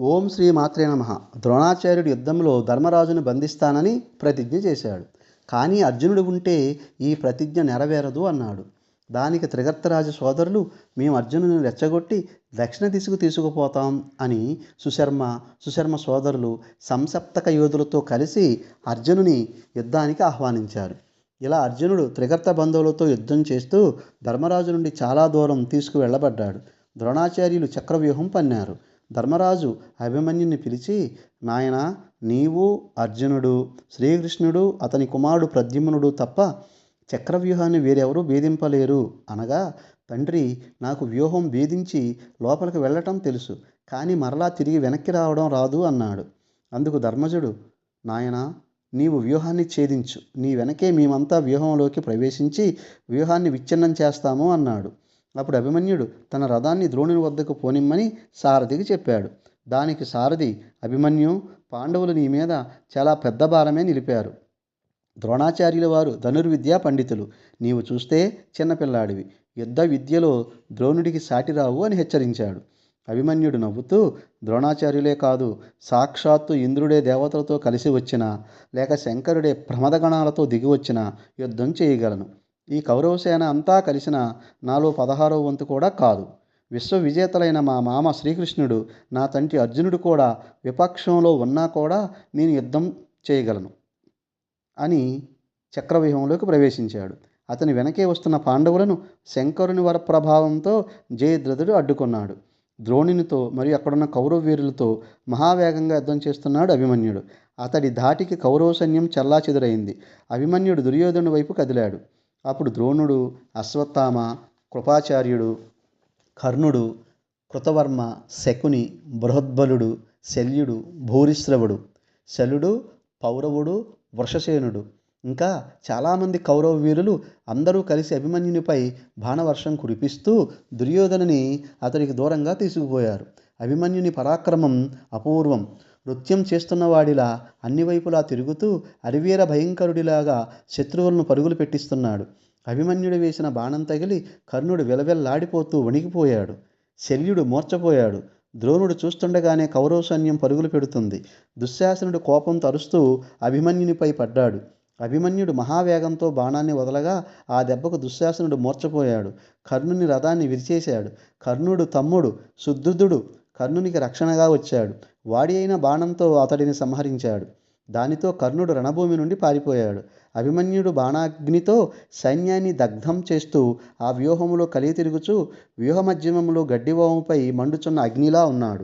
ఓం శ్రీ మాత్రే నమ. ద్రోణాచార్యుడు యుద్ధంలో ధర్మరాజును బంధిస్తానని ప్రతిజ్ఞ చేశాడు. కానీ అర్జునుడు ఉంటే ఈ ప్రతిజ్ఞ నెరవేరదు అన్నాడు. దానికి త్రిగర్తరాజు సోదరులు మేము అర్జునుని రెచ్చగొట్టి దక్షిణ దిశకు తీసుకుపోతాం అని సుశర్మ సుశర్మ సోదరులు సంసప్తక యోధులతో కలిసి అర్జునుని యుద్ధానికి ఆహ్వానించారు. ఇలా అర్జునుడు త్రిగర్త బంధువులతో యుద్ధం చేస్తూ ధర్మరాజు నుండి చాలా దూరం తీసుకువెళ్ళబడ్డాడు. ద్రోణాచార్యులు చక్రవ్యూహం పన్నారు. ధర్మరాజు అభిమన్యుని పిలిచి నాయన నీవు అర్జునుడు శ్రీకృష్ణుడు అతని కుమారుడు ప్రద్యుమ్నుడు తప్ప చక్రవ్యూహాన్ని వేరెవరూ భేదింపలేరు. అనగా తండ్రి నాకు వ్యూహం భేదించి లోపలికి వెళ్ళటం తెలుసు కానీ మరలా తిరిగి వెనక్కి రావడం రాదు అన్నాడు. అందుకు ధర్మజుడు నాయన నీవు వ్యూహాన్ని ఛేదించు. నీ వెనకే మేమంతా వ్యూహంలోకి ప్రవేశించి వ్యూహాన్ని విచ్ఛిన్నం చేస్తాము అన్నాడు. అప్పుడు అభిమన్యుడు తన రథాన్ని ద్రోణుని వద్దకు పోనిమ్మని సారథికి చెప్పాడు. దానికి సారథి అభిమన్యు పాండవులు నీ మీద చాలా పెద్ద భారమే నిలిపారు. ద్రోణాచార్యుల వారు ధనుర్విద్యా పండితులు. నీవు చూస్తే చిన్నపిల్లాడివి యుద్ధ విద్యలో ద్రోణుడికి సాటిరావు అని హెచ్చరించాడు. అభిమన్యుడు నవ్వుతూ ద్రోణాచార్యులే కాదు సాక్షాత్తు ఇంద్రుడే దేవతలతో కలిసి వచ్చినా లేక శంకరుడే ప్రమదగణాలతో దిగి వచ్చినా యుద్ధం చేయగలను. ఈ కౌరవసేన అంతా కలిసిన నాలో పదహారవ వంతు కూడా కాదు. విశ్వ విజేతలైన మా మామ శ్రీకృష్ణుడు నా తండ్రి అర్జునుడు కూడా విపక్షంలో ఉన్నా కూడా నేను యుద్ధం చేయగలను అని చక్రవ్యూహంలోకి ప్రవేశించాడు. అతని వెనకే వస్తున్న పాండవులను శంకరుని వర ప్రభావంతో జయద్రథుడు అడ్డుకున్నాడు. ద్రోణునితో మరియు అక్కడున్న కౌరవ వీరులతో మహావేగంగా యుద్ధం చేస్తున్నాడు అభిమన్యుడు. అతడి ధాటికి కౌరవ సైన్యం చల్లాచెదురైంది. అభిమన్యుడు దుర్యోధను వైపు కదిలాడు. అప్పుడు ద్రోణుడు అశ్వత్థామ కృపాచార్యుడు కర్ణుడు కృతవర్మ శకుని బృహద్బలుడు శల్యుడు భూరిశ్రవుడు శలుడు పౌరవుడు వృషసేనుడు. ఇంకా చాలామంది కౌరవ వీరులు అందరూ కలిసి అభిమన్యునిపై బాణవర్షం కురిపిస్తూ దుర్యోధనుని అతడికి దూరంగా తీసుకుపోయారు. అభిమన్యుని పరాక్రమం అపూర్వం. నృత్యం చేస్తున్నవాడిలా అన్ని వైపులా తిరుగుతూ అరివీర భయంకరుడిలాగా శత్రువులను పరుగులు పెట్టిస్తున్నాడు. అభిమన్యుడు వేసిన బాణం తగిలి కర్ణుడు విలవెల్లాడిపోతూ వణికిపోయాడు శల్యుడు మూర్చపోయాడు ద్రోణుడు చూస్తుండగానే కౌరవ సైన్యం పరుగులు పెడుతుంది. దుశ్శాసనుడు కోపం తరుస్తూ అభిమన్యునిపై పడ్డాడు. అభిమన్యుడు మహావేగంతో బాణాన్ని వదలగా ఆ దెబ్బకు దుశ్శాసనుడు మూర్చపోయాడు కర్ణుని రథాన్ని విరిచేశాడు. కర్ణుడు తమ్ముడు శుద్ధుడు కర్ణునికి రక్షణగా వచ్చాడు. వాడి అయిన బాణంతో అతడిని సంహరించాడు. దానితో కర్ణుడు రణభూమి నుండి పారిపోయాడు. అభిమన్యుడు బాణాగ్నితో సైన్యాన్ని దగ్ధం చేస్తూ ఆ వ్యూహములో కలిగి తిరుగుచూ వ్యూహమధ్యమంలో గడ్డివాముపై మండుచున్న అగ్నిలా ఉన్నాడు.